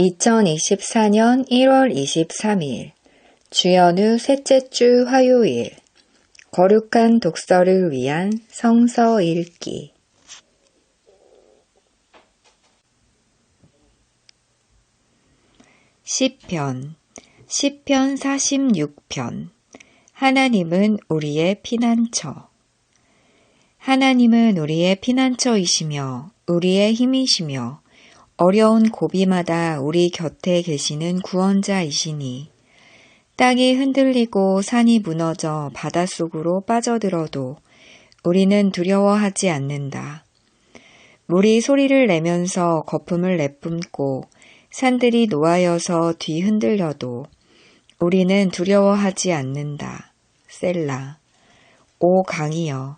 2024년 1월 23일 주연우 셋째 주 화요일 거룩한 독서를 위한 성서 읽기. 시편 시편 46편. 하나님은 우리의 피난처. 하나님은 우리의 피난처이시며 우리의 힘이시며 어려운 고비마다 우리 곁에 계시는 구원자이시니 땅이 흔들리고 산이 무너져 바닷속으로 빠져들어도 우리는 두려워하지 않는다. 물이 소리를 내면서 거품을 내뿜고 산들이 노하여서 뒤 흔들려도 우리는 두려워하지 않는다. 셀라. 오 강이여.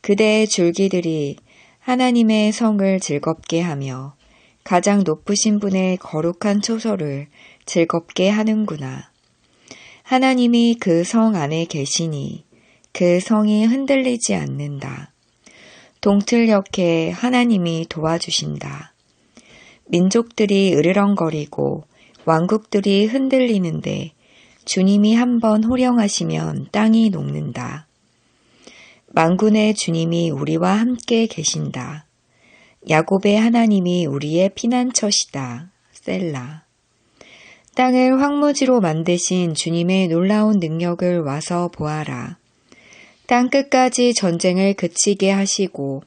그대의 줄기들이 하나님의 성을 즐겁게 하며 가장 높으신 분의 거룩한 초소를 즐겁게 하는구나. 하나님이 그 성 안에 계시니 그 성이 흔들리지 않는다. 동틀녘에 하나님이 도와주신다. 민족들이 으르렁거리고 왕국들이 흔들리는데 주님이 한번 호령하시면 땅이 녹는다. 망군의 주님이 우리와 함께 계신다. 야곱의 하나님이 우리의 피난처시다. 셀라. 땅을 황무지로 만드신 주님의 놀라운 능력을 와서 보아라. 땅 끝까지 전쟁을 그치게 하시고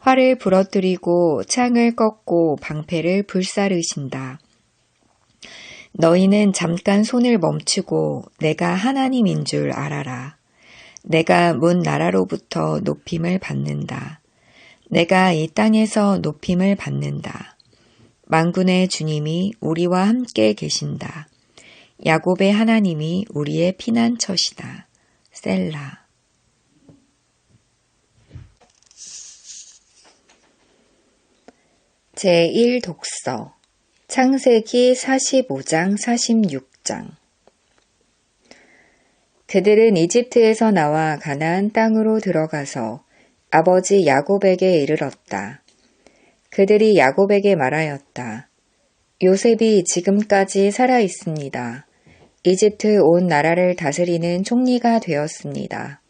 활을 부러뜨리고 창을 꺾고 방패를 불사르신다. 너희는 잠깐 손을 멈추고 내가 하나님인 줄 알아라. 내가 문 나라로부터 높임을 받는다. 내가 이 땅에서 높임을 받는다. 만군의 주님이 우리와 함께 계신다. 야곱의 하나님이 우리의 피난처시다. 셀라. 제1독서 창세기 45장 46장 그들은 이집트에서 나와 가나안 땅으로 들어가서 아버지 야곱에게 이르렀다. 그들이 야곱에게 말하였다. 요셉이 지금까지 살아 있습니다. 이집트 온 나라를 다스리는 총리가 되었습니다.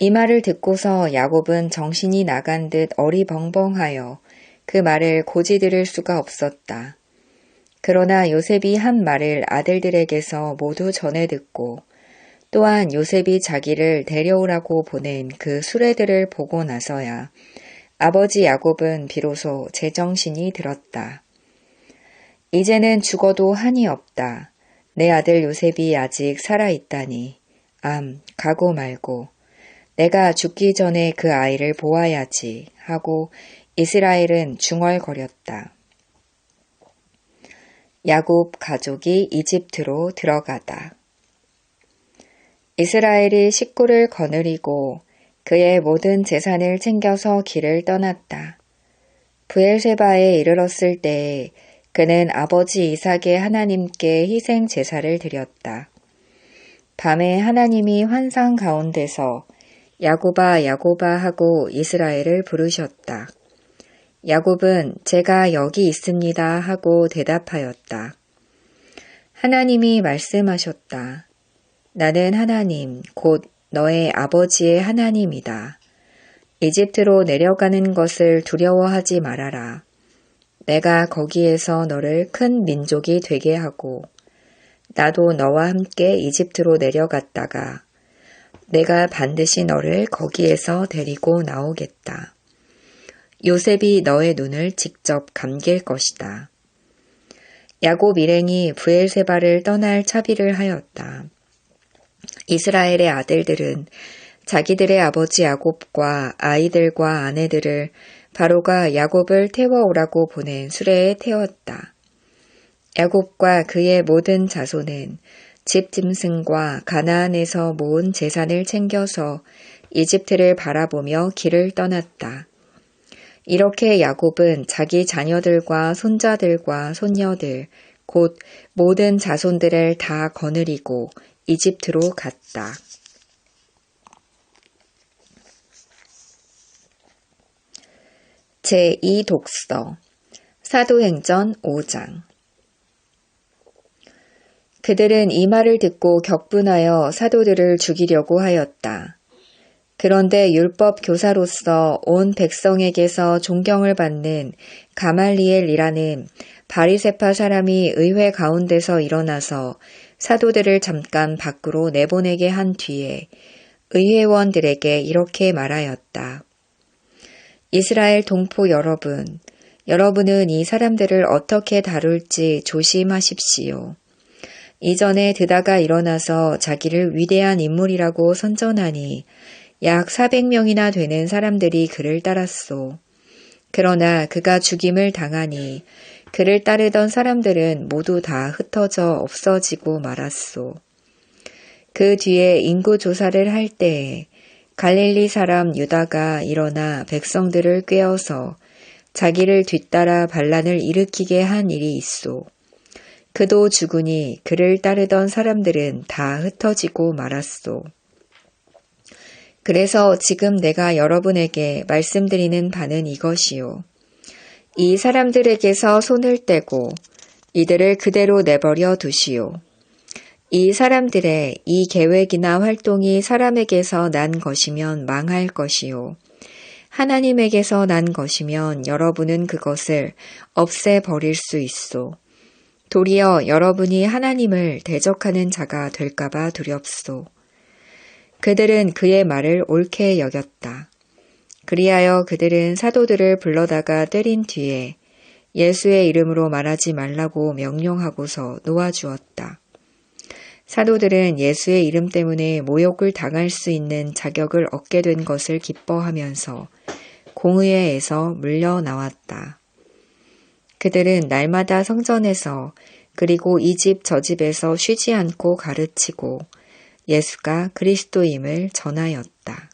이 말을 듣고서 야곱은 정신이 나간 듯 어리벙벙하여 그 말을 고지 들을 수가 없었다. 그러나 요셉이 한 말을 아들들에게서 모두 전해 듣고 또한 요셉이 자기를 데려오라고 보낸 그 수레들을 보고 나서야 아버지 야곱은 비로소 제정신이 들었다. 이제는 죽어도 한이 없다. 내 아들 요셉이 아직 살아있다니. 암, 가고 말고. 내가 죽기 전에 그 아이를 보아야지 하고 이스라엘은 중얼거렸다. 야곱 가족이 이집트로 들어가다. 이스라엘이 식구를 거느리고 그의 모든 재산을 챙겨서 길을 떠났다. 부엘세바에 이르렀을 때에 그는 아버지 이삭의 하나님께 희생 제사를 드렸다. 밤에 하나님이 환상 가운데서 야고바 야고바 하고 이스라엘을 부르셨다. 야곱은 제가 여기 있습니다 하고 대답하였다. 하나님이 말씀하셨다. 나는 하나님, 곧 너의 아버지의 하나님이다. 이집트로 내려가는 것을 두려워하지 말아라. 내가 거기에서 너를 큰 민족이 되게 하고, 나도 너와 함께 이집트로 내려갔다가, 내가 반드시 너를 거기에서 데리고 나오겠다. 요셉이 너의 눈을 직접 감길 것이다. 야곱 일행이 부엘세바를 떠날 차비를 하였다. 이스라엘의 아들들은 자기들의 아버지 야곱과 아이들과 아내들을 바로가 야곱을 태워오라고 보낸 수레에 태웠다. 야곱과 그의 모든 자손은 집 짐승과 가나안에서 모은 재산을 챙겨서 이집트를 바라보며 길을 떠났다. 이렇게 야곱은 자기 자녀들과 손자들과 손녀들, 곧 모든 자손들을 다 거느리고 이집트로 갔다. 제2독서 사도행전 5장 그들은 이 말을 듣고 격분하여 사도들을 죽이려고 하였다. 그런데 율법 교사로서 온 백성에게서 존경을 받는 가말리엘이라는 바리세파 사람이 의회 가운데서 일어나서 사도들을 잠깐 밖으로 내보내게 한 뒤에 의회원들에게 이렇게 말하였다. 이스라엘 동포 여러분, 여러분은 이 사람들을 어떻게 다룰지 조심하십시오. 이전에 드다가 일어나서 자기를 위대한 인물이라고 선전하니 약 400명이나 되는 사람들이 그를 따랐소. 그러나 그가 죽임을 당하니 그를 따르던 사람들은 모두 다 흩어져 없어지고 말았소. 그 뒤에 인구 조사를 할 때에 갈릴리 사람 유다가 일어나 백성들을 꿰어서 자기를 뒤따라 반란을 일으키게 한 일이 있소. 그도 죽으니 그를 따르던 사람들은 다 흩어지고 말았소. 그래서 지금 내가 여러분에게 말씀드리는 바는 이것이요. 이 사람들에게서 손을 떼고 이들을 그대로 내버려 두시오. 이 사람들의 이 계획이나 활동이 사람에게서 난 것이면 망할 것이요. 하나님에게서 난 것이면 여러분은 그것을 없애버릴 수 있소. 도리어 여러분이 하나님을 대적하는 자가 될까봐 두렵소. 그들은 그의 말을 옳게 여겼다. 그리하여 그들은 사도들을 불러다가 때린 뒤에 예수의 이름으로 말하지 말라고 명령하고서 놓아주었다. 사도들은 예수의 이름 때문에 모욕을 당할 수 있는 자격을 얻게 된 것을 기뻐하면서 공의회에서 물려 나왔다. 그들은 날마다 성전에서 그리고 이 집 저 집에서 쉬지 않고 가르치고 예수가 그리스도임을 전하였다.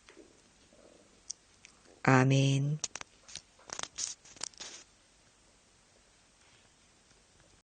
아멘.